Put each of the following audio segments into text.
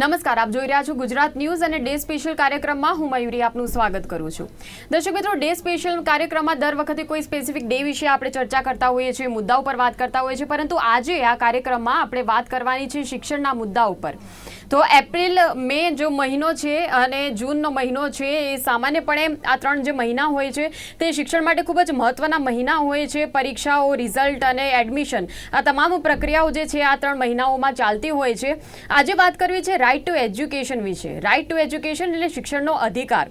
નમસ્કાર, આપ જોઈ રહ્યા છો ગુજરાત ન્યૂઝ અને ડે સ્પેશિયલ કાર્યક્રમમાં હું મયુરી આપનું સ્વાગત કરું છું. દર્શક મિત્રો, ડે સ્પેશિયલ કાર્યક્રમમાં દર વખતે કોઈ સ્પેસિફિક ડે વિશે આપણે ચર્ચા કરતા હોઈએ છીએ મુદ્દાઓ પર વાત કરતા હોઈએ છીએ, પરંતુ આજે આ કાર્યક્રમમાં આપણે વાત કરવાની છે શિક્ષણના મુદ્દા ઉપર. તો એપ્રિલ, મે જો મહિનો છે અને જૂનનો મહિનો છે, એ સામાન્યપણે આ ત્રણ જે મહિના હોય છે, તે શિક્ષણ માટે ખૂબ જ મહત્વના મહિના હોય છે. પરીક્ષાઓ રિઝલ્ટ અને એડમિશન આ તમામ પ્રક્રિયાઓ જે છે, આ ત્રણ મહિનાઓમાં ચાલતી હોય છે. આજે વાત કરવી છે રાઇટ ટુ એજ્યુકેશન વિશે. રાઇટ ટુ એજ્યુકેશન એટલે શિક્ષણનો અધિકાર.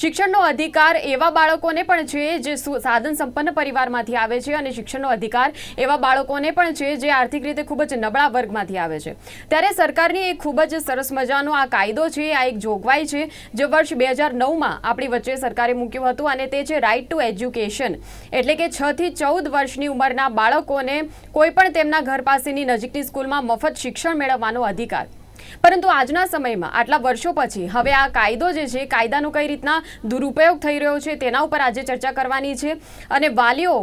શિક્ષણનો અધિકાર એવા બાળકોને પણ છે જે સાધન સંપન્ન પરિવારમાંથી આવે છે અને શિક્ષણનો અધિકાર એવા બાળકોને પણ છે જે આર્થિક રીતે ખૂબ જ નબળા વર્ગમાંથી આવે છે. ત્યારે સરકારની એક ખૂબ જ સરસ મજાનો આ કાયદો છે, આ એક જોગવાઈ છે, જે વર્ષ બે હજાર નવમાં આપણી વચ્ચે સરકારે મૂક્યું હતું અને તે છે રાઇટ ટુ એજ્યુકેશન એટલે કે છથી ચૌદ વર્ષની ઉંમરના બાળકોને કોઈપણ તેમના ઘર પાસેની નજીકની સ્કૂલમાં મફત શિક્ષણ મેળવવાનો અધિકાર. પરંતુ આજના સમયમાં, આટલા વર્ષો પછી, હવે આ કાયદો જે છે, કાયદાનો કઈ રીતના દુરુપયોગ થઈ રહ્યો છે, તેના ઉપર આજે ચર્ચા કરવાની છે. અને વાલીઓ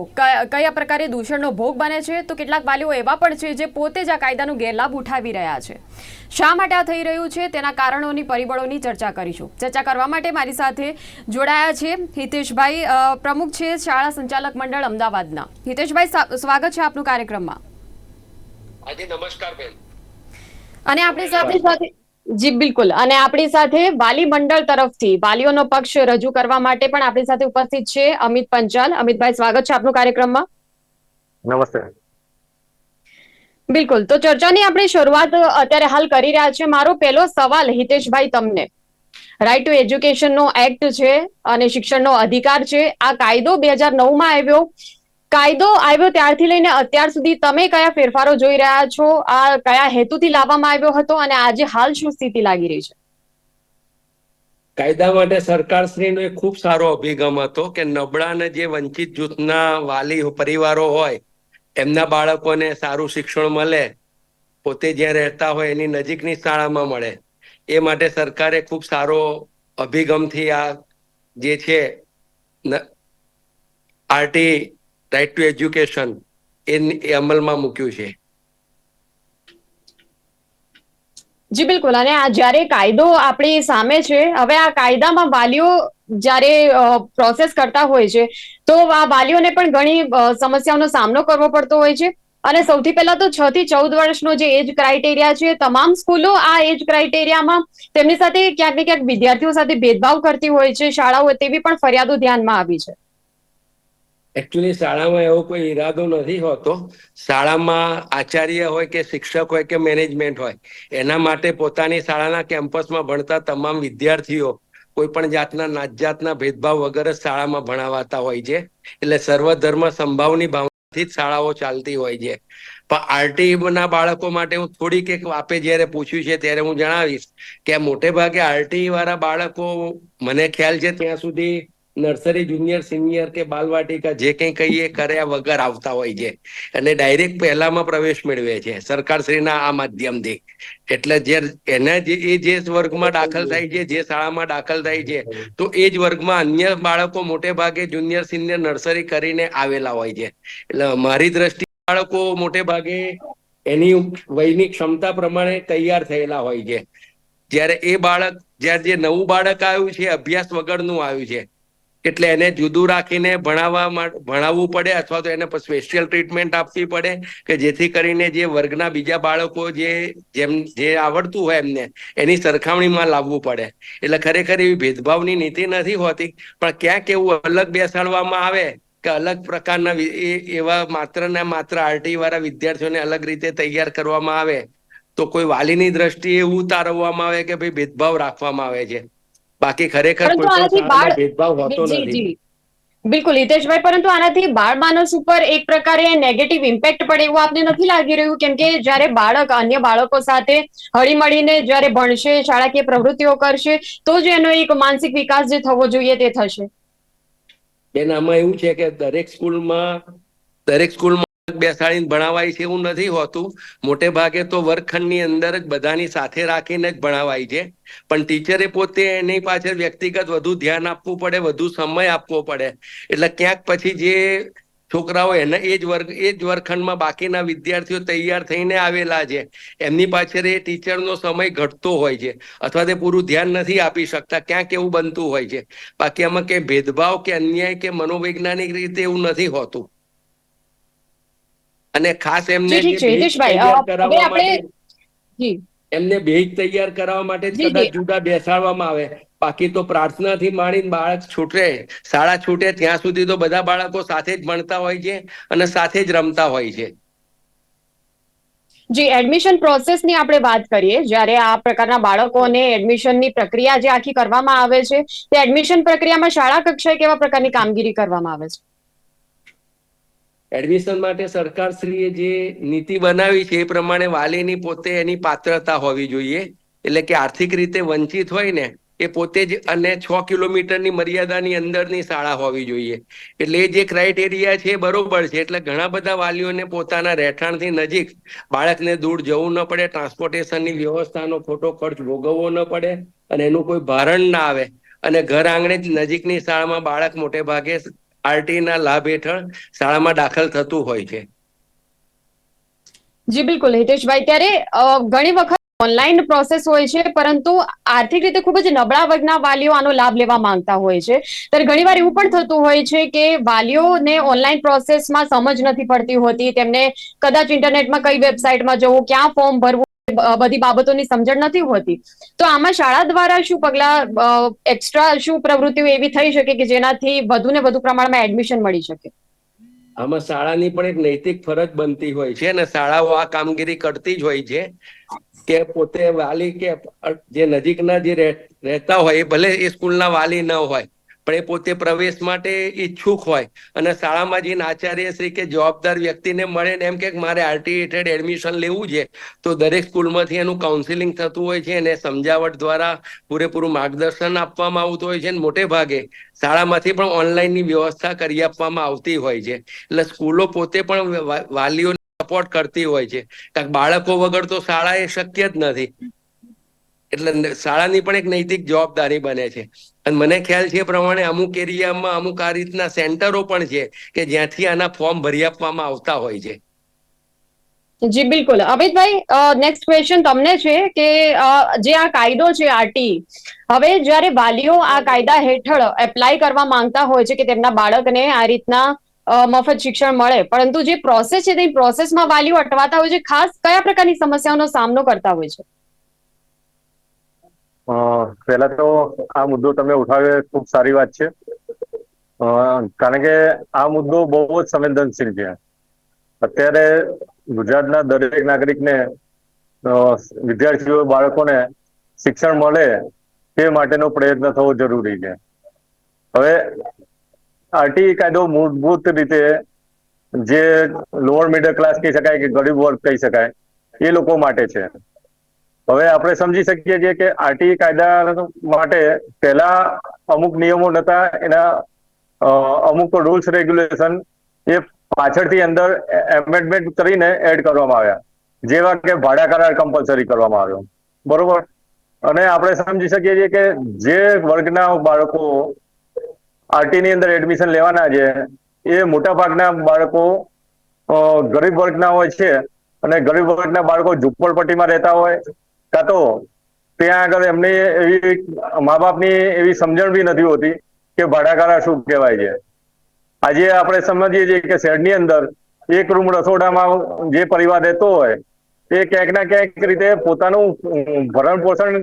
કયા પ્રકારે દૂષણનો ભોગ બને છે, તો કેટલાક વાલીઓ એવા પણ છે, જે પોતે જ આ કાયદાનો ગેરલાભ ઉઠાવી રહ્યા છે. શા માટે આ થઈ રહ્યું છે, તેના કારણોની પરિબળોની ચર્ચા કરીશું. ચર્ચા કરવા માટે મારી સાથે જોડાયા છે હિતેશભાઈ પ્રમુખ છે શાળા સંચાલક મંડળ અમદાવાદના. હિતેશભાઈ સ્વાગત છે આપનું કાર્યક્રમમાં. નમસ્કાર બેન. અને આપણી સાથે સાથે જી બિલકુલ. અને આપણી સાથે વાલી મંડળ તરફથી વાલીઓનો પક્ષ રજૂ કરવા માટે પણ આપણી સાથે ઉપસ્થિત છે અમિત પંચાલ. અમિતભાઈ સ્વાગત છે આપનું કાર્યક્રમમાં. નમસ્તે. બિલકુલ. તો ચર્ચાની આપણે શરૂઆત અત્યારે હાલ કરી રહ્યા છે મારો પહેલો સવાલ હિતેશભાઈ તમને. રાઇટ ટુ એજ્યુકેશનનો એક્ટ છે અને શિક્ષણનો અધિકાર છે. આ કાયદો બે હજાર નવમાં આવ્યો. કાયદો આવ્યો ત્યારથી લઈને અત્યાર સુધી તમે કયા ફેરફારો જોઈ રહ્યા છો? આ કયા હેતુથી લાવવામાં આવ્યો હતો અને આજે હાલ શું સ્થિતિ લાગી રહી છે? કાયદા માટે સરકારશ્રીનો એક ખૂબ સારો અભિગમ હતો કે નબળાને જે વંચિત જૂથના વાલી પરિવારો હોય, એમના બાળકોને સારું શિક્ષણ મળે, પોતે જ્યાં રહેતા હોય એની નજીકની શાળામાં મળે, એ માટે સરકારે ખૂબ સારો અભિગમથી આ જે છે આરટી રાઇટ ટુ એજ્યુકેશન એ અમલમાં મૂક્યું છે. જી, બિલકુલ. અને આ જ્યારે કાયદો આપણી સામે છે, હવે આ કાયદામાં વાલીઓ જ્યારે પ્રોસેસ કરતા હોય છે, તો આ વાલીઓને પણ ઘણી સમસ્યાઓનો સામનો કરવો પડતો હોય છે. અને સૌથી પહેલા તો છ થી ચૌદ વર્ષનો જે એજ ક્રાઇટેરિયા છે, તમામ સ્કૂલો આ એજ ક્રાઇટેરિયામાં તેમની સાથે ક્યાંક ને ક્યાંક વિદ્યાર્થીઓ સાથે ભેદભાવ કરતી હોય છે, શાળાઓ તેવી પણ ફરિયાદો ધ્યાનમાં આવી છે. એકચ્યુઅલી શાળામાં એવો કોઈ ઈરાદો નથી હોતો. શાળામાં આચાર્ય હોય કે શિક્ષક હોય કે મેનેજમેન્ટ હોય, એના માટે પોતાની શાળાના કેમ્પસમાં ભણતા તમામ વિદ્યાર્થીઓ કોઈ પણ જાતના નાત જાતના ભેદભાવ વગર જ શાળામાં ભણાવાતા હોય છે. એટલે સર્વધર્મ સંભાવની ભાવનાથી જ શાળાઓ ચાલતી હોય છે. પણ આરટી ના બાળકો માટે હું થોડીક એક આપે જ્યારે પૂછ્યું છે ત્યારે હું જણાવીશ કે મોટે ભાગે આરટી વાળા બાળકો, મને ખ્યાલ છે ત્યાં સુધી નર્સરી, જુનિયર, સિનિયર કે બાલવાટિકા, જે કંઈ કહીએ, કર્યા વગર આવતા હોય છે. અને ડાયરેક્ટ પહેલામાં પ્રવેશ મેળવે છે. સરકારશ્રીના આ માધ્યમથી. એટલે જે એના જે, એ જે વર્ગમાં દાખલ થાય છે, જે શાળામાં દાખલ થાય છે, તો એ જ વર્ગમાં અન્ય બાળકો મોટે ભાગે જુનિયર, સિનિયર નર્સરી કરીને આવેલા હોય છે. એટલે મારી દ્રષ્ટિ બાળકો મોટે ભાગે એની વયની ક્ષમતા પ્રમાણે તૈયાર થયેલા હોય છે. જ્યારે એ બાળક, જ્યારે જે નવું બાળક આવ્યું છે, અભ્યાસ વગરનું આવ્યું છે એટલે એને જુદું રાખીને ભણાવવા ભણાવવું પડે અથવા તો એને સ્પેશિયલ ટ્રીટમેન્ટ આપવી પડે કે જેથી કરીને જે વર્ગના બીજા બાળકો જે, જેમ, જે આવડતું હોય એમને, એની સરખામણીમાં લાવવું પડે. એટલે ખરેખર એવી ભેદભાવની નીતિ નથી હોતી, પણ ક્યાંક એવું અલગ બેસાડવામાં આવે કે અલગ પ્રકારના એવા માત્ર ને માત્ર આરટી વાળા વિદ્યાર્થીઓને અલગ રીતે તૈયાર કરવામાં આવે, તો કોઈ વાલીની દ્રષ્ટિએ એવું તારવવામાં આવે કે ભાઈ ભેદભાવ રાખવામાં આવે છે. બાકી ખરેખર કોઈ ભેદભાવ હોતો નથી. બિલકુલ હિતેશભાઈ પરંતુ આનાથી બાળ માનસ ઉપર એક પ્રકારે નેગેટિવ ઇમ્પેક્ટ પડે એવું આપને નથી લાગી રહ્યું? કેમ કે જ્યારે બાળક અન્ય બાળકો સાથે હળી મળીને જ્યારે ભણશે શાળાકીય પ્રવૃત્તિઓ કરશે તો જ એનો એક માનસિક વિકાસ જે થવો જોઈએ તે થશે. બેન આમાં એવું છે કે દરેક સ્કૂલમાં દરેક સ્કૂલમાં બેસાડીને ભણાવાય છે એવું નથી હોતું. મોટે ભાગે તો વર્ગખંડની અંદર જ બધાની સાથે રાખીને જ ભણાવાય છે. પણ ટીચરે પોતે એની પાછળ વ્યક્તિગત વધુ ધ્યાન આપવું પડે, વધુ સમય આપવો પડે. એટલે ક્યાંક પછી જે છોકરાઓ એને એ જ વર્ગ, એ જ વર્ગખંડમાં બાકીના વિદ્યાર્થીઓ તૈયાર થઈને આવેલા છે. એમની પાછળ એ ટીચરનો સમય ઘટતો હોય છે. અથવા તે પૂરું ધ્યાન નથી આપી શકતા. ક્યાંક એવું બનતું હોય છે. બાકી આમાં કે ભેદભાવ કે અન્યાય કે મનોવૈજ્ઞાનિક રીતે એવું નથી હોતું. અને ખાસ એમને કરાવવા માટે એમને ભેજ તૈયાર કરાવવા માટે કદાચ જુદા બેસાડવામાં આવે. બાકી તો પ્રાર્થનાથી માંડીને બાળક છૂટે. શાળા છૂટે ત્યાં સુધી તો બધા બાળકો સાથે જ ભણતા હોય છે અને સાથે જ રમતા હોય છે. જી એડમિશન પ્રોસેસની આપણે વાત કરીએ. જ્યારે આ પ્રકારના બાળકોને એડમિશનની પ્રક્રિયા જે આખી કરવામાં આવે છે તે એડમિશન પ્રક્રિયામાં શાળા કક્ષાએ કેવા પ્રકારની કામગીરી કરવામાં આવે છે? એડમિશન માટે સરકારશ્રીએ જે નીતિ બનાવી છે, એ પ્રમાણે વાલીની પોતે એની પાત્રતા હોવી જોઈએ. એટલે કે આર્થિક રીતે વંચિત હોય ને, એ પોતે જ અને છ કિલોમીટરની મર્યાદાની અંદરની શાળા હોવી જોઈએ. એટલે એ જે ક્રાઇટેરિયા છે બરોબર છે, એટલે ઘણા બધા વાલીઓને પોતાના રહેઠાણથી નજીક બાળકને દૂર જવું ન પડે ટ્રાન્સપોર્ટેશનની વ્યવસ્થાનો ખોટો ખર્ચ ભોગવવો ન પડે અને એનું કોઈ ભારણ ના આવે. અને ઘર આંગણે જ નજીકની શાળામાં બાળક મોટે ભાગે આરટી ના લાભ હેઠળ શાળામાં દાખલ થતું હોય છે. જી, બિલકુલ. હિતેશભાઈ, ત્યારે ઘણી વખત ઓનલાઈન પ્રોસેસ હોય છે, પરંતુ આર્થિક રીતે ખૂબ જ નબળા વર્ગના વાલીઓ આનો લાભ લેવા માંગતા હોય છે. ત્યારે ઘણીવાર એવું પણ થતું હોય છે કે વાલીઓને ઓનલાઈન પ્રોસેસમાં સમજ નથી પડતી હોતી. તેમને કદાચ ઇન્ટરનેટમાં કઈ વેબસાઇટમાં જવું, ક્યાં ફોર્મ ભરવું બધી બાબતોની સમજણ નથી હોતી. તો આમાં શાળા દ્વારા શું પગલા એક્સ્ટ્રા શું પ્રવૃત્તિઓ એવી થઈ શકે કે જેનાથી વધુ ને વધુ પ્રમાણમાં એડમિશન મળી શકે? આમાં શાળાની પણ એક નૈતિક ફરજ બનતી હોય છે અને શાળાઓ આ કામગીરી કરતી જ હોય છે કે પોતે વાલી કે જે નજીકના જે રહે- રહેતા હોય એ ભલે એ સ્કૂલના વાલી ન હોય. પણ એ પોતે પ્રવેશ માટે ઈચ્છુક હોય. અને શાળામાં જઈને આચાર્ય શ્રી કે જવાબદાર વ્યક્તિને મળે ને એમ કે મારે આરટી હેઠળ એડમિશન લેવું છે, તો દરેક સ્કૂલમાંથી એનું કાઉન્સિલિંગ થતું હોય છે અને સમજાવટ દ્વારા પૂરેપૂરું માર્ગદર્શન આપવામાં આવતું હોય છે અને મોટે ભાગે શાળામાંથી પણ ઓનલાઈનની વ્યવસ્થા કરી આપવામાં આવતી હોય છે. એટલે સ્કૂલો પોતે પણ વાલીઓ સપોર્ટ કરતી હોય છે. કારણ બાળકો વગર તો શાળા એ શક્ય જ નથી. એટલે શાળાની પણ એક નૈતિક જવાબદારી બને છે. અને મને ખ્યાલ છે પ્રમાણે અમુક એરિયામાં અમુક આ રીતના સેન્ટરો પણ છે કે જ્યાંથી આના ફોર્મ ભરી આપવામાં આવતા હોય છે. જી, બિલકુલ. અમિતભાઈ નેક્સ્ટ ક્વેશ્ચન તમને છે કે જે આ કાયદો છે આરટી હવે જ્યારે વાલીઓ આ કાયદા હેઠળ એપ્લાય કરવા માંગતા હોય છે કે તેમના બાળકને આ રીતના મફત શિક્ષણ મળે, પરંતુ જે પ્રોસેસ છે તે પ્રોસેસમાં વાલીઓ અટવાતા હોય છે, ખાસ કયા પ્રકારની સમસ્યાઓનો સામનો કરતા હોય છે? પહેલા તો આ મુદ્દો તમે ઉઠાવ્યો ખૂબ સારી વાત છે. કારણ કે આ મુદ્દો બહુ જ સંવેદનશીલ છે. અત્યારે ગુજરાતના દરેક નાગરિકને વિદ્યાર્થીઓ, બાળકોને શિક્ષણ મળે તે માટેનો પ્રયત્ન થવો જરૂરી છે. હવે આરટી કાયદો મૂળભૂત રીતે જે લોઅર મિડલ ક્લાસ કહી શકાય કે ગરીબ વર્ગ કહી શકાય, એ લોકો માટે છે. હવે આપણે સમજી શકીએ છીએ કે આરટી કાયદા માટે પહેલા અમુક નિયમો નતા, એના અમુક રૂલ્સ રેગ્યુલેશન એ પાછળથી અંદર એમેન્ડમેન્ટ કરીને એડ કરવામાં આવ્યા. જેવા કે ભાડા કરાર કમ્પલસરી કરવામાં આવ્યો. બરોબર? અને આપણે સમજી શકીએ છીએ કે જે વર્ગના બાળકો આરટી ની અંદર એડમિશન લેવાના છે, એ મોટા ભાગના બાળકો ગરીબ વર્ગના હોય છે અને ગરીબ વર્ગના બાળકો ઝુંપડપટ્ટીમાં રહેતા હોય કાં તો ત્યાં આગળ એમની એવી મા બાપની એવી સમજણ બી નથી હોતી કે ભાડાકારા શું કહેવાય છે. આજે આપણે સમજીએ છીએ કે શહેરની અંદર એક રૂમ રસોડામાં જે પરિવાર રહેતો હોય, એ ક્યાંક ના ક્યાંક રીતે પોતાનું ભરણ પોષણ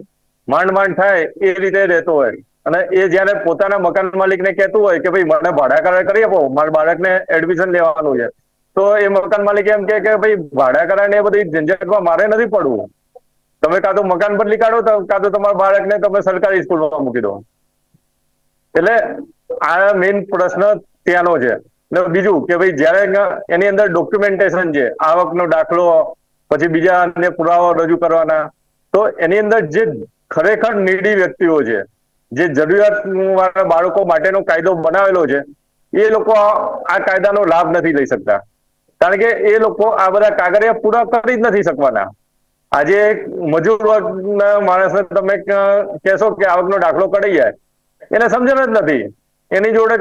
માંડ માંડ થાય એ રીતે રહેતો હોય. અને એ જ્યારે પોતાના મકાન માલિકને કહેતું હોય કે ભાઈ મને ભાડા કરાર કરી આપો, મારા બાળકને એડમિશન લેવાનું છે, તો એ મકાન માલિક એમ કે ભાઈ ભાડા કરાર ને એ બધી ઝંઝટમાં મારે નથી પડવું. તમે કાં તો મકાન બદલી કાઢો કાં તો તમારા બાળકને તમે સરકારી સ્કૂલમાં મૂકી દો. એટલે આ મેઇન પ્રશ્ન ત્યાંનો છે. ને બીજું કે ભાઈ જ્યારે એની અંદર ડોક્યુમેન્ટેશન છે, આવકનો દાખલો, પછી બીજા અન્ય પુરાવા રજૂ કરવાના, તો એની અંદર જે ખરેખર નીડી વ્યક્તિઓ છે, જે જરૂરિયાત બાળકો માટેનો કાયદો બનાવેલો છે, એ લોકો આ કાયદાનો લાભ નથી લઈ શકતા. કારણ કે એ લોકો આ બધા કાગળિયા પૂરા કરી જ નથી શકવાના. આજે મજૂર વર્ગના માણસને તમે કહેશો કે આવકનો દાખલો કઢી જાય. એને સમજણ જ નથી. એની જોડે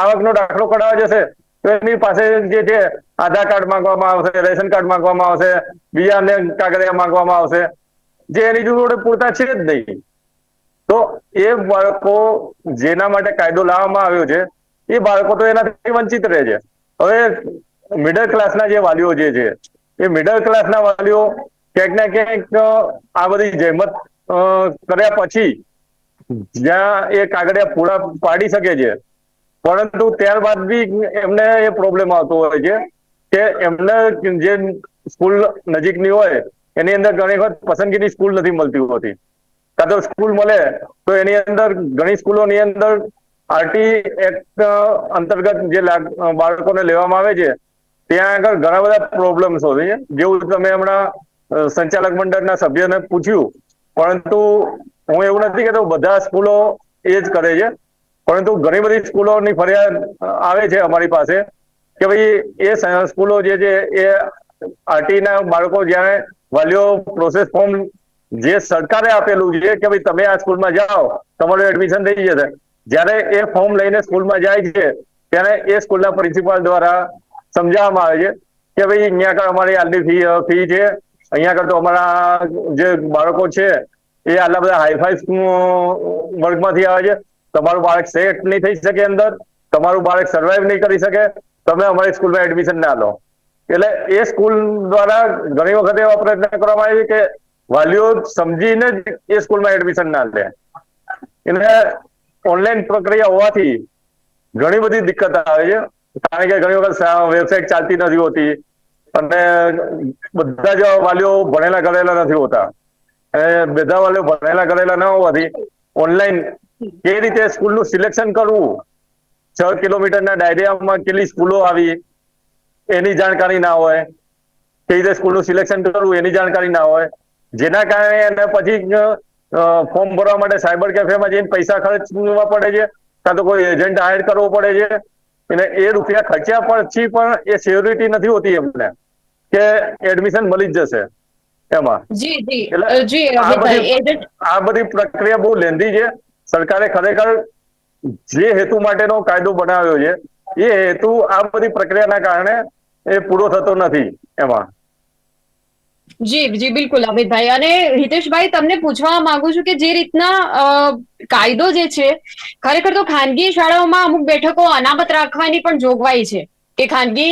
આવકનો દાખલો કઢાવા જશે તો એની પાસે જે છે, આધાર કાર્ડ માંગવામાં આવશે, રેશન કાર્ડ માંગવામાં આવશે, બીજા અન્ય કાગળિયા માંગવામાં આવશે, જે એની જોડે પૂરતા છે જ નહીં. તો એ બાળકો જેના માટે કાયદો લાવવામાં આવ્યો છે, એ બાળકો તો એનાથી વંચિત રહે છે. હવે મિડલ ક્લાસના જે વાલીઓ જે છે, એ મિડલ ક્લાસના વાલીઓ ક્યાંક ને ક્યાંક આ બધી જહેમત કર્યા પછી જ્યાં એ કાગડિયા પૂરા પાડી શકે છે. પરંતુ ત્યારબાદ બી એમને એ પ્રોબ્લેમ આવતો હોય છે કે એમને જે સ્કૂલ નજીકની હોય, એની અંદર ઘણી વખત પસંદગીની સ્કૂલ નથી મળતી હોતી. કાં તો સ્કૂલ મળે, તો એની અંદર ઘણી સ્કૂલોની અંદર આરટી એક્ટ અંતર્ગત જે બાળકોને લેવામાં આવે છે, ત્યાં આગળ ઘણા બધા પ્રોબ્લેમ્સ હોય છે. જેવું તમે હમણાં સંચાલક મંડળના સભ્યને પૂછ્યું. પરંતુ હું એવું નથી કહેતો, બધા સ્કૂલો એ જ કરે છે. પરંતુ ઘણી બધી સ્કૂલોની ફરિયાદ આવે છે અમારી પાસે કે ભાઈ એ સ્કૂલો જે છે એ આરટીના બાળકો જ્યારે વાલીઓ પ્રોસેસ ફોર્મ જે સરકારે આપેલું છે કે ભાઈ તમે આ સ્કૂલમાં જાઓ, તમારું એડમિશન થઈ જશે. જ્યારે એ ફોર્મ લઈને સ્કૂલમાં જાય છે, ત્યારે એ સ્કૂલના પ્રિન્સિપાલ દ્વારા સમજાવવામાં આવે છે કે ભાઈ અહીંયા આગળ અમારી આટલી ફી ફી છે. અહીંયા આગળ તો અમારા જે બાળકો છે, એ આટલા બધા હાઈફાઈ વર્ગમાંથી આવે છે. તમારું બાળક સેટ નહીં થઈ શકે અંદર, તમારું બાળક સર્વાઈવ નહીં કરી શકે, તમે અમારી સ્કૂલમાં એડમિશન ના લો. એટલે એ સ્કૂલ દ્વારા ઘણી વખત એવા પ્રયત્ન કરવામાં આવે કે વાલીઓ સમજીને જ એ સ્કૂલમાં એડમિશન ના લે. એટલે ઓનલાઈન પ્રક્રિયા હોવાથી ઘણી બધી દિક્કત આવે છે. કારણ કે ઘણી વખત વેબસાઇટ ચાલતી નથી હોતી. અને બધા જ વાલીઓ ભણેલા ગણેલા નથી હોતા. અને બધા વાલીઓ ભણેલા ગણેલા ન હોવાથી ઓનલાઈન કે રીતે સ્કૂલનું સિલેક્શન કરવું, છ કિલોમીટરના ડાયરિયામાં કેટલી સ્કૂલો આવી, એની જાણકારી ના હોય કેવી રીતે સ્કૂલનું સિલેક્શન કરવું, એની જાણકારી ના હોય, જેના કારણે એને પછી ફોર્મ ભરવા માટે સાયબર કેફેમાં જઈને પૈસા ખર્ચવા પડે છે, કાં તો કોઈ એજન્ટ હાયર કરવો પડે છે અને એ રૂપિયા ખર્ચ્યા પછી પણ એ સિક્યોરિટી નથી હોતી એમને કે એડમિશન મળી જ જશે એમાં. જી જી. જી આ બધી- આ બધી પ્રક્રિયા બહુ લેન્ધી છે. સરકારે ખરેખર જે હેતુ માટેનો કાયદો બનાવ્યો છે એ હેતુ આ બધી પ્રક્રિયાના કારણે એ પૂરો થતો નથી એમાં. જી જી, બિલકુલ, અમિતભાઈ. અને હિતેશભાઈ, તમને પૂછવા માંગુ છું કે જે રીતના કાયદો જે છે, ખરેખર તો ખાનગી શાળાઓમાં અમુક બેઠકો અનામત રાખવાની પણ જોગવાઈ છે. કે ખાનગી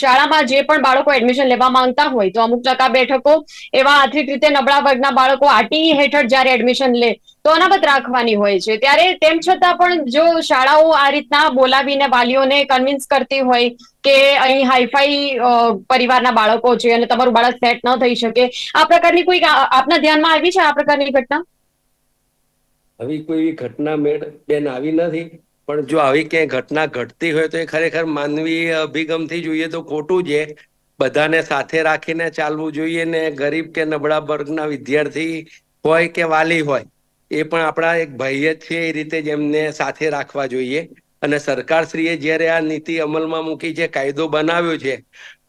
શાળામાં જે પણ બાળકો એડમિશન લેવા માંગતા હોય, તો અમુક ટકા બેઠકો એવા આર્થિક રીતે નબળા વર્ગના બાળકો આરટી હેઠળ જ્યારે એડમિશન લે તો અનામત રાખવાની હોય છે. ત્યારે તેમ છતાં પણ જો શાળાઓ આ રીતના બોલાવીને વાલીઓને કન્વિન્સ કરતી હોય કે અહીં હાઈફાઈ પરિવારના બાળકો છે અને તમારું બાળક સેટ ન થઈ શકે, આ પ્રકારની કોઈ આપના ધ્યાનમાં આવી છે આ પ્રકારની ઘટના? આવી કોઈ ઘટના મેળ બેન આવી નથી. પણ જો આવી ક્યાંય ઘટના ઘટતી હોય તો એ ખરેખર માનવીય અભિગમથી જોઈએ તો ખોટું છે. બધાને સાથે રાખીને ચાલવું જોઈએ ને ગરીબ કે નબળા વર્ગના વિદ્યાર્થી હોય કે વાલી હોય. એ પણ આપણા એક ભાઈ છે એ રીતે જ એમને સાથે રાખવા જોઈએ. અને સરકારશ્રીએ જ્યારે આ નીતિ અમલમાં મૂકી છે કાયદો બનાવ્યો છે,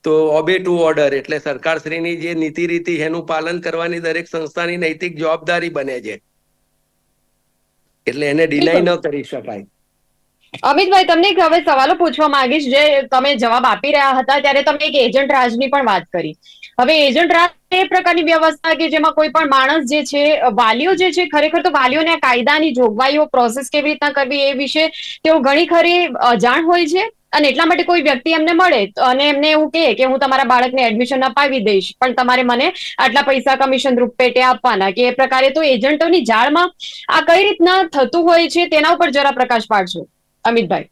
તો ઓબે ટુ ઓર્ડર એટલે સરકારશ્રીની જે નીતિ રીતિ એનું પાલન કરવાની દરેક સંસ્થાની નૈતિક જવાબદારી બને છે. એટલે એને ડિનાય ન કરી શકાય. અમિતભાઈ, તમને એક હવે સવાલો પૂછવા માંગીશ, જે તમે જવાબ આપી રહ્યા હતા, ત્યારે તમે એક એજન્ટ રાજની પણ વાત કરી. હવે એજન્ટ રાજ એ પ્રકારની વ્યવસ્થા કે જેમાં કોઈ પણ માણસ જે છે, વાલીઓ જે છે, ખરેખર તો વાલીઓને કાયદાની જોગવાઈઓ પ્રોસેસ કેવી રીતના કરવી એ વિશે તેઓ ઘણી ખરી અજાણ હોય છે અને એટલા માટે કોઈ વ્યક્તિ એમને મળે અને એમને એવું કહે કે હું તમારા બાળકને એડમિશન અપાવી દઈશ, પણ તમારે મને આટલા પૈસા કમિશન રૂપ પેટે આપવાના, કે એ પ્રકારે તો એજન્ટોની જાળમાં આ કઈ રીતના થતું હોય છે તેના ઉપર જરા પ્રકાશ પાડશો અમિતભાઈ.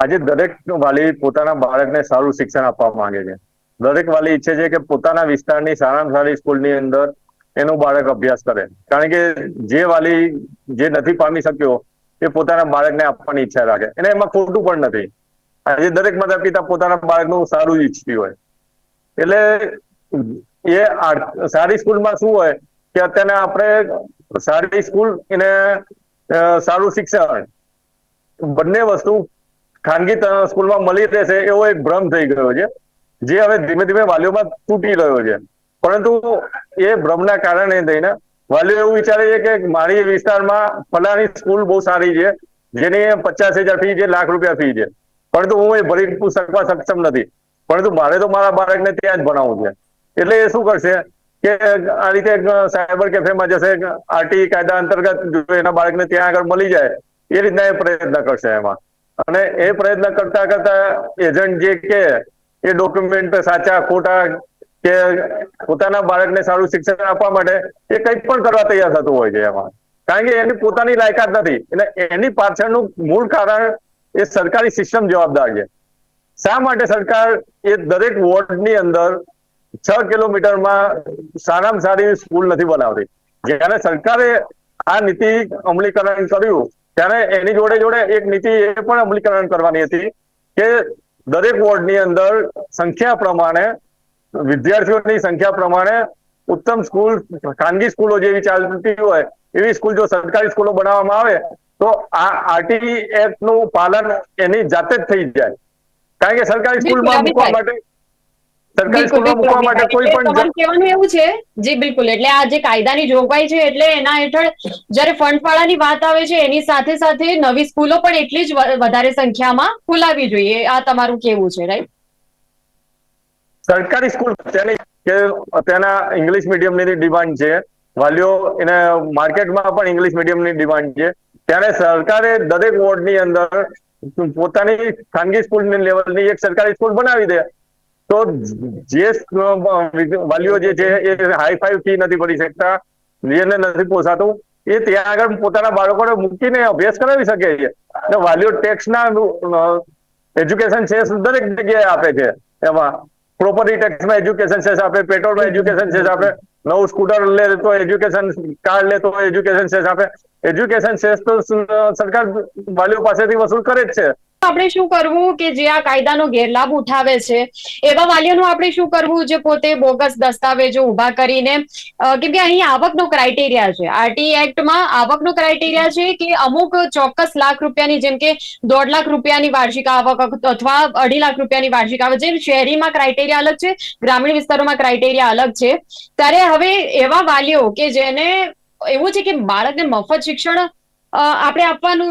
આજે દરેક વાલી પોતાના બાળકને સારું શિક્ષણ આપવા માંગે છે. દરેક વાલી ઈચ્છે છે કે પોતાના વિસ્તારની સારામાં સારી સ્કૂલની અંદર એનું બાળક અભ્યાસ કરે. કારણ કે જે વાલી જે નથી પામી શક્યો, એ પોતાના બાળકને આપવાની ઈચ્છા રાખે. અને એમાં ખોટું પણ નથી. આજે દરેક માતા પિતા પોતાના બાળકનું સારું જ ઈચ્છતી હોય. એટલે એ સારી સ્કૂલમાં શું હોય કે અત્યારે આપણે સારી સ્કૂલ એને સારું શિક્ષણ બંને વસ્તુ ખાનગી સ્કૂલમાં મળી રહેશે એવો એક ભ્રમ થઈ ગયો છે. જે હવે ધીમે ધીમે વાલીઓમાં તૂટી રહ્યો છે. પરંતુ એ ભ્રમના કારણે થઈને વાલીઓ એવું વિચારે છે કે મારી વિસ્તારમાં ફલાણી સ્કૂલ બહુ સારી છે, જેની પચાસ હજાર ફી છે, લાખ રૂપિયા ફી છે. પરંતુ હું એ ભરી શકવા સક્ષમ નથી. પરંતુ મારે તો મારા બાળકને ત્યાં જ ભણાવવું છે. એટલે એ શું કરશે કે આ રીતે સાયબર કેફેમાં જશે આરટી કાયદા અંતર્ગત જો એના બાળકને ત્યાં આગળ મળી જાય, એ રીતના એ પ્રયત્ન કરશે એમાં. અને એ પ્રયત્ન કરતા કરતા એજન્ટ જે કે એ ડોક્યુમેન્ટ સાચા, ખોટા કે પોતાના બાળકને સારું શિક્ષણ આપવા માટે એ કંઈક પણ કરવા તૈયાર થતું હોય છે એમાં. કારણ કે એની પોતાની લાયકાત નથી. એટલે એની પાછળનું મૂળ કારણ એ સરકારી સિસ્ટમ જવાબદાર છે. શા માટે સરકાર એ દરેક વોર્ડની અંદર છ કિલોમીટરમાં સારામાં સારી સ્કૂલ નથી બનાવતી? જ્યારે સરકારે આ નીતિ અમલીકરણ કર્યું, ત્યારે એની જોડે જોડે એક નીતિ એ પણ અમલીકરણ કરવાની હતી કે દરેક વોર્ડની અંદર સંખ્યા પ્રમાણે વિદ્યાર્થીઓની સંખ્યા પ્રમાણે ઉત્તમ સ્કૂલ ખાનગી સ્કૂલો જેવી ચાલતી હોય એવી સ્કૂલ જો સરકારી સ્કૂલો બનાવવામાં આવે તો આ આરટી એક્ટનું પાલન એની જાતે જ થઈ જાય. કારણ કે સરકારી સ્કૂલમાં મૂકવા માટે સરકારી સ્કૂલમાં મૂકવા માટે કોઈ પણ કહેવાનું એવું છે જી બિલકુલ. એટલે આ જે કાયદાની જોગવાઈ છે એટલે એના હેઠળ જ્યારે ફંડ ફાળાની વાત આવે છે એની સાથે સાથે નવી સ્કૂલો પણ એટલી જ વધારે સંખ્યામાં ખોલાવી જોઈએ. આ તમારું કેવું છે રાઈટ? સરકારી સ્કૂલ તેની કે અત્યારના ઇંગ્લિશ મીડિયમની ડિમાન્ડ છે વાલીઓ એને માર્કેટમાં પણ ઇંગ્લિશ મીડિયમની ડિમાન્ડ છે. ત્યારે સરકારે દરેક વોર્ડની અંદર પોતાની ખાનગી સ્કૂલની લેવલની એક સરકારી સ્કૂલ બનાવી દે. તો જે વાલીઓ જે છે, એ હાઈ ફાઈવ ફી નથી ભરી શકતા જેને નથી પોસાતું. એ ત્યાં આગળ પોતાના બાળકોને મૂકીને અભ્યાસ કરાવી શકે છે. અને વાલીઓ ટેક્સના એજ્યુકેશન સેસ દરેક જગ્યાએ આપે છે. એમાં પ્રોપર્ટી ટેક્સમાં એજ્યુકેશન સેસ આપે પેટ્રોલમાં એજ્યુકેશન સેસ આપે. નવું સ્કૂટર લે તો એજ્યુકેશન કાર્ડ લે તો એજ્યુકેશન સેસ આપે. એજ્યુકેશન સેસ તો સરકાર વાલીઓ પાસેથી વસૂલ કરે જ છે. આપણે શું કરવું કે જે આ કાયદાનો ગેરલાભ ઉઠાવે છે? એવા વાલીઓનું આપણે શું કરવું જે પોતે બોગસ દસ્તાવેજો ઊભા કરીને કેમ કે અહીં આવકનો ક્રાઇટેરિયા છે. આરટી એક્ટમાં આવકનો ક્રાઇટેરિયા છે કે અમુક ચોક્કસ લાખ રૂપિયાની જેમ કે દોઢ લાખ રૂપિયાની વાર્ષિક આવક અથવા અઢી લાખ રૂપિયાની વાર્ષિક આવક, જે શહેરીમાં ક્રાઇટેરિયા અલગ છે, ગ્રામીણ વિસ્તારોમાં ક્રાઇટેરિયા અલગ છે. ત્યારે હવે એવા વાલીઓ કે જેને એવું છે કે બાળકને મફત શિક્ષણ આપણે આપવાનું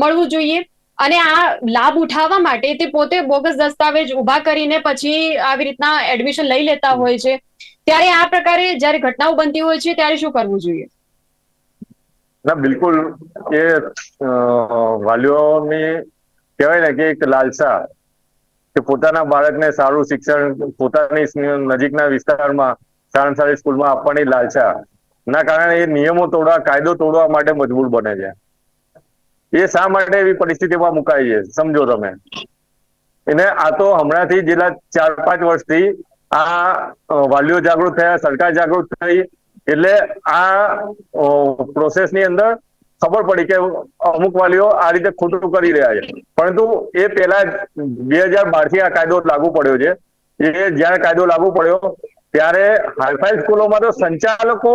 મળવું જોઈએ. અને આ લાભ ઉઠાવવા માટે તે પોતે બોગસ દસ્તાવેજ ઊભા કરીને પછી આવી રીતના એડમિશન લઈ લેતા હોય છે. ત્યારે આ પ્રકારે જ્યારે ઘટનાઓ બનતી હોય છે ત્યારે શું કરવું જોઈએ? ના બિલકુલ એ વાલીઓની કહેવાય ને કે એક લાલસા કે પોતાના બાળકને સારું શિક્ષણ પોતાની નજીકના વિસ્તારમાં સારામાં સારી સ્કૂલમાં આપવાની લાલસા. ના કારણે એ નિયમો તોડવા કાયદો તોડવા માટે મજબૂર બને છે. એ શા માટે એવી પરિસ્થિતિમાં મુકાય છે? સમજો તમે. એને આ તો હમણાંથી છેલ્લા ચાર, પાંચ વર્ષથી આ વાલીઓ જાગૃત થયા, સરકાર જાગૃત થઈ, એટલે આ પ્રોસેસની અંદર ખબર પડી કે અમુક વાલીઓ આ રીતે ખોટું કરી રહ્યા છે. પરંતુ એ પહેલા બે હજાર બારથી આ કાયદો લાગુ પડ્યો છે. એ જ્યારે કાયદો લાગુ પડ્યો, ત્યારે હાઈફાઈ સ્કૂલોમાં તો સંચાલકો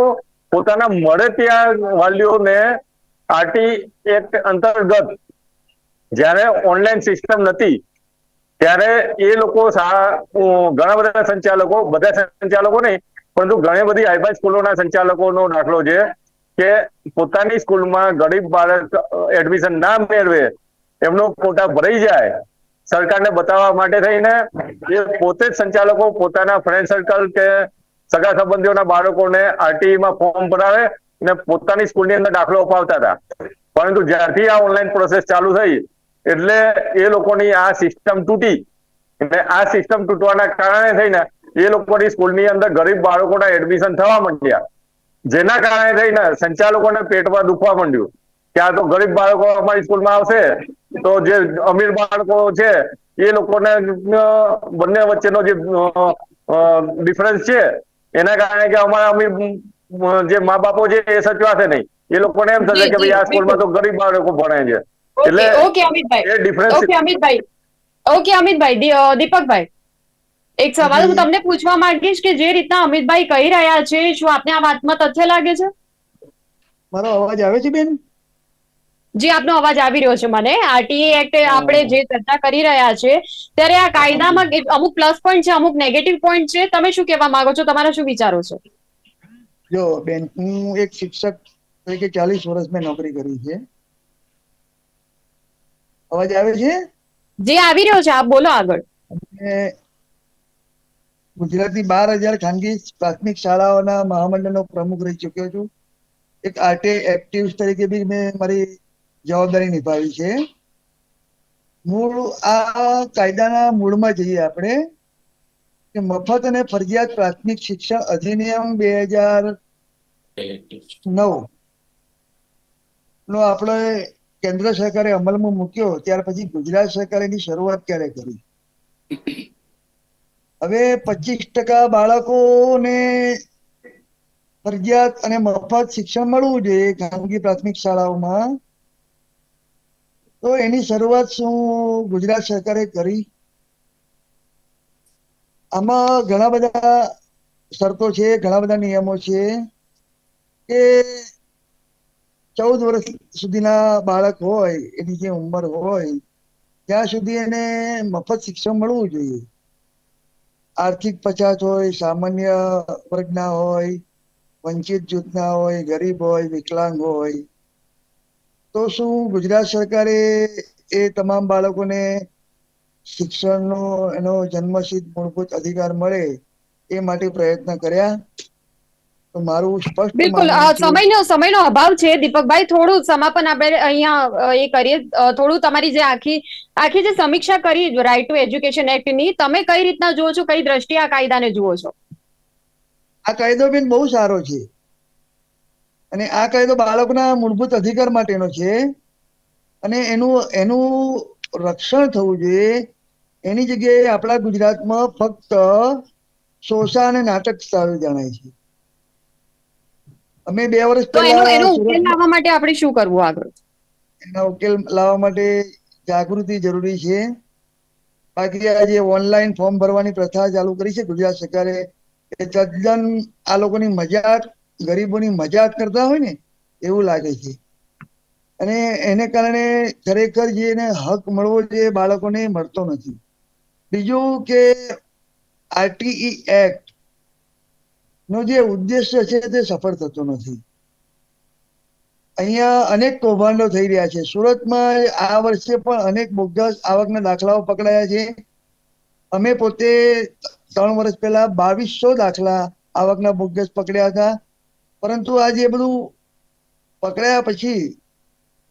પોતાના મળે ત્યાં વાલીઓને આરટી એક્ટ અંતર્ગત જ્યારે ઓનલાઈન સિસ્ટમ નથી, ત્યારે એ લોકો ઘણા બધા સંચાલકો બધા સંચાલકો નહીં, પરંતુ ઘણી બધી હાઈફાઈ સ્કૂલોના સંચાલકોનો દાખલો છે કે પોતાની સ્કૂલમાં ગરીબ બાળક એડમિશન ના મેળવે, એમનો કોટા ભરાઈ જાય, સરકારને બતાવવા માટે થઈને એ પોતે જ સંચાલકો પોતાના ફ્રેન્ડ સર્કલ કે સગા સંબંધીઓના બાળકોને આરટીઈમાં ફોર્મ ભરાવે અને પોતાની સ્કૂલની અંદર દાખલો અપાવતા હતા. પરંતુ જ્યારથી આ ઓનલાઈન પ્રોસેસ ચાલુ થઈ, એટલે એ લોકોની આ સિસ્ટમ તૂટી. એટલે આ સિસ્ટમ તૂટવાના કારણે થઈને એ લોકોની સ્કૂલની અંદર ગરીબ બાળકોના એડમિશન થવા માંડ્યા. જેના કારણે થઈને સંચાલકોને પેટમાં દુખવા માંડ્યું કે આ તો ગરીબ બાળકો અમારી સ્કૂલમાં આવશે, તો જે અમીર બાળકો છે, એ લોકોને બંને વચ્ચેનો જે ડિફરન્સ છે, એના કારણે કે અમારા અમીર જે મા બાપો છે એ સચવાશે નહીં. એ લોકોને એમ થશે કે ભાઈ આ સ્કૂલમાં તો ગરીબ બાળકો ભણે છે. એટલે ઓકે અમિતભાઈ. એ difference okay Amitbhai. Okay Amitbhai. Deepakbhai. એક સવાલ હું તમને પૂછવા માંગીશ કે જે રીતના અમિતભાઈ કહી રહ્યા છે શું આપને આ વાતમાં તથ્ય લાગે છે? મારો અવાજ આવે છે બેન? જી આપનો અવાજ આવી રહ્યો છે મને. આરટીએ એક્ટ આપણે જે ચર્ચા કરી રહ્યા છે ત્યારે આ કાયદામાં અમુક પ્લસ પોઈન્ટ છે અમુક નેગેટિવ પોઈન્ટ છે. તમે શું કહેવા માંગો છો? તમારા શું વિચારો છે? જો બેન હું એક શિક્ષક તરીકે ચાલીસ વર્ષ મેં નોકરી કરી છે. અવાજ આવે છે? જે આવી રહ્યો છે. આપ બોલો આગળ. ગુજરાતની બાર હજાર ખાનગી પ્રાથમિક શાળાઓના મહામંડળનો પ્રમુખ રહી ચુક્યો છું. એક આર્ટે એક્ટિવ તરીકે બી મેં મારી જવાબદારી નિભાવી છે. મૂળ આ કાયદાના મૂળમાં જઈએ આપણે. મફત અને ફરજિયાત પ્રાથમિક શિક્ષણ અધિનિયમ બે હજાર નવ નો આપણે કેન્દ્ર સરકારે અમલમાં મૂક્યો, ત્યાર પછી ગુજરાત સરકારે એની શરૂઆત ક્યારે કરી? હવે પચીસ ટકા બાળકોને ફરજિયાત અને મફત શિક્ષણ મળવું જોઈએ ખાનગી પ્રાથમિક શાળાઓમાં. તો એની શરૂઆત શું ગુજરાત સરકારે કરી? આમાં ઘણા બધા શરતો છે, ઘણા બધા નિયમો છે કે ચૌદ વર્ષ સુધીના બાળક હોય, એની જે ઉંમર હોય, ત્યાં સુધી એને મફત શિક્ષણ મળવું જોઈએ. આર્થિક પછાત હોય, સામાન્ય વર્ગના હોય, વંચિત જૂથના હોય, ગરીબ હોય, વિકલાંગ હોય. તો શું ગુજરાત સરકારે એ તમામ બાળકોને શિક્ષણનો એનો જન્મસિદ્ધ મૂળભૂત અધિકાર મળે એ માટે પ્રયત્ન કર્યા. તો મારું સ્પષ્ટ બિલકુલ. સમયનો સમયનો અભાવ છે. દીપકભાઈ થોડું સમાપન આપણે અહીંયા એ કરીએ. થોડું તમારી જે આખી આખી જે સમીક્ષા કરી રાઇટ ટુ એજ્યુકેશન એક્ટની તમે કઈ રીતના જુઓ છો? કઈ દ્રષ્ટિએ આ કાયદાને જુઓ છો? આ કાયદો બેન બહુ સારો છે. અને આ કાયદો બાળકના મૂળભૂત અધિકાર માટેનો છે. અને એનું એનું રક્ષણ થવું જોઈએ. એની જગ્યાએ આપણા ગુજરાતમાં ફક્ત શોષા અને નાટક સારું જણાય છે. અમે બે વર્ષ પહેલા ઉકેલ લાવવા માટે આપણે શું કરવું આગળ? એના ઉકેલ લાવવા માટે જાગૃતિ જરૂરી છે. બાકી આજે ઓનલાઈન ફોર્મ ભરવાની પ્રથા ચાલુ કરી છે. ગુજરાત સરકારે એ તદ્દન આ લોકોની મજાક ગરીબોની મજાક કરતા હોય ને એવું લાગે છે. અને એને કારણે ખરેખર જે એને હક મળવો જોઈએ બાળકોને મળતો નથી. બીજું કે આરટીઈ એક્ટ નો જે ઉદ્દેશ્ય છે તે સફળ થતો નથી. અહીંયા અનેક કૌભાંડો થઈ રહ્યા છે. સુરતમાં આ વર્ષે પણ અનેક બોગસ આવકના દાખલાઓ પકડાયા છે. અમે પોતે ત્રણ વર્ષ પહેલા બાવીસો દાખલા આવકના બોગસ પકડ્યા હતા. પરંતુ આ જે બધું પકડાયા પછી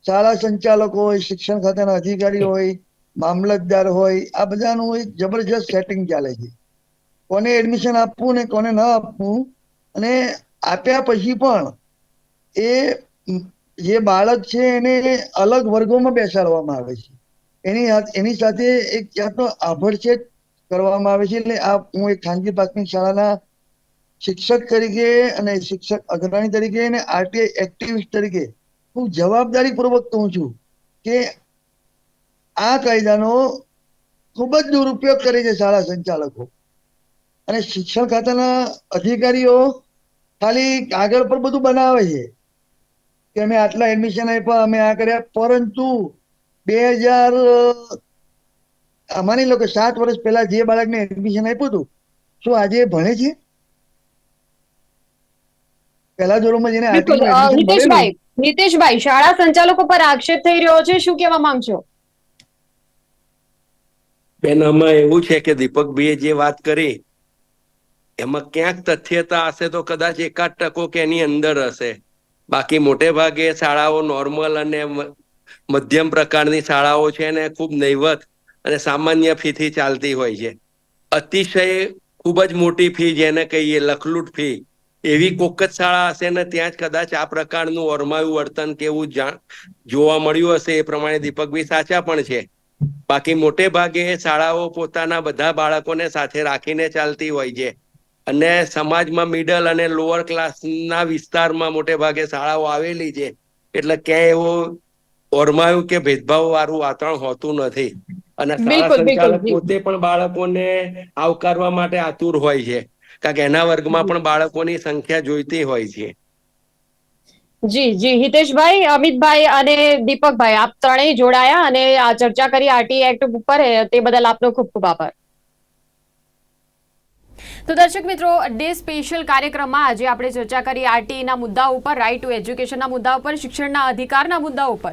શાળા સંચાલકો હોય શિક્ષણ ખાતાના અધિકારી હોય મામલતદાર હોય આ બધાનું એક જબરજસ્ત સેટિંગ ચાલે છે. કોને એડમિશન આપવું ને કોને ન આપવું અને આપ્યા પછી પણ એ જે બાળક છે એને અલગ વર્ગોમાં બેસાડવામાં આવે છે. એની એની સાથે એક જાતનો આભડછેદ કરવામાં આવે છે. એટલે આ હું એક ખાનગી પ્રાથમિક શાળાના શિક્ષક તરીકે અને શિક્ષક અગ્રણી તરીકે અને આરટીઆઈ એક્ટિવિસ્ટ તરીકે હું જવાબદારી પૂર્વક કહું છું કે આ કાયદાનો ખૂબ જ દુરુપયોગ કરે છે શાળા સંચાલકો. અને શિક્ષણ ખાતાના અધિકારીઓ ખાલી કાગળ પર બધું બનાવે છે કે અમે આટલા એડમિશન આપ્યા અમે આ કર્યા પરંતુ બે હજાર માની લો કે સાત વર્ષ પહેલા જે બાળકને એડમિશન આપ્યું હતું શું આજે એ ભણે છે? પહેલા ધોરણમાં જેને બિલકુલ RT અ, નું admission હિતેશભાઈ મળેલું, હિતેશભાઈ શાળા સંચાલકો પર આક્ષેપ થઈ રહ્યો છે. શું કહેવા માંગશો? બેન આમાં એવું છે કે દીપકભાઈએ જે વાત કરી એમાં ક્યાંક તથ્યતા હશે તો કદાચ એકાદ ટકો કે એની અંદર હશે. બાકી મોટે ભાગે શાળાઓ નોર્મલ અને મધ્યમ પ્રકારની શાળાઓ છે ને ખૂબ નૈવત અને સામાન્ય ફીથી ચાલતી હોય છે. અતિશય ખૂબ જ મોટી ફી જેને કહીએ લખલૂટ ફી. એવી કોક જ શાળા હશે ને ત્યાં જ કદાચ આ પ્રકારનું ઓરમાયું વર્તન કેવું જાણ જોવા મળ્યું હશે એ પ્રમાણે દીપકભાઈ સાચા પણ છે. બાકી મોટે ભાગે શાળાઓ પોતાના બધા બાળકોને સાથે રાખીને ચાલતી હોય છે. અને સમાજમાં મિડલ અને લોઅર ક્લાસના વિસ્તારમાં મોટે ભાગે શાળાઓ આવેલી છે. એટલે ક્યાંય એવો ઓરમાયું કે ભેદભાવ વાળું વાતાવરણ હોતું નથી. અને શાળા સંચાલક પોતે પણ બાળકોને આવકારવા માટે આતુર હોય છે. કારણ કે એના વર્ગમાં પણ બાળકોની સંખ્યા જોઈતી હોય છે. જી જી, હિતેશભાઈ, અમિતભાઈ અને દીપકભાઈ, આપ ત્રણેય જોડાયા અને આ ચર્ચા કરી આરટી એક્ટ ઉપર. તે બદલ આપનો ખૂબ ખૂબ આભાર. તો દર્શક મિત્રો, ડે સ્પેશિયલ કાર્યક્રમમાં આજે આપણે ચર્ચા કરી આરટીઈના મુદ્દા ઉપર રાઇટ ટુ એજ્યુકેશનના મુદ્દા ઉપર, શિક્ષણના અધિકારના મુદ્દા ઉપર.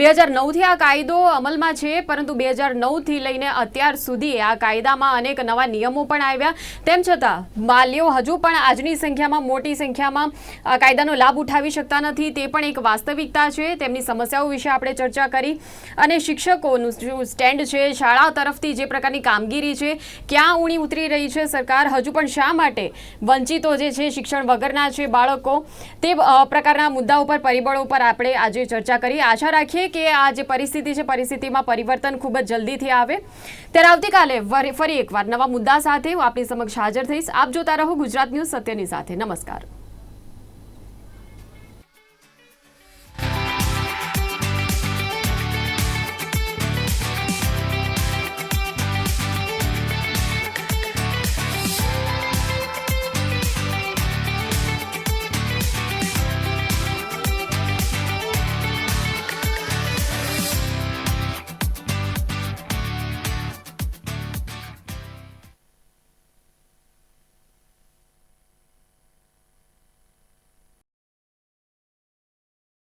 બે હજાર નવથી આ કાયદો અમલમાં છે, પરંતુ બે હજાર નવથી લઈને અત્યાર સુધી આ કાયદામાં અનેક નવા નિયમો પણ આવ્યા. તેમ છતાં માલ્યો હજુ પણ આજની સંખ્યામાં, મોટી સંખ્યામાં આ કાયદાનો લાભ ઉઠાવી શકતા નથી. તે પણ એક વાસ્તવિકતા છે. તેમની સમસ્યાઓ વિશે આપણે ચર્ચા કરી. અને શિક્ષકોનું સ્ટેન્ડ છે, શાળા તરફથી જે પ્રકારની કામગીરી છે, ક્યાં ઊણી ઉતરી રહી છે સરકાર, હજુ પણ શા માટે વંચિતો જે છે શિક્ષણ વગરના છે બાળકો, તે પ્રકારના મુદ્દા ઉપર પરિબળો ઉપર આપણે આજે ચર્ચા કરી. આશા રાખીએ કે આ જે પરિસ્થિતિ છે, પરિસ્થિતિમાં પરિવર્તન ખૂબ જ જલ્દીથી આવે. ત્યારે આવતીકાલે ફરી એકવાર નવા મુદ્દા સાથે હું આપની સમક્ષ હાજર થઈશ. આપ જોતા રહો ગુજરાત ન્યૂઝ સત્યની સાથે. નમસ્કાર.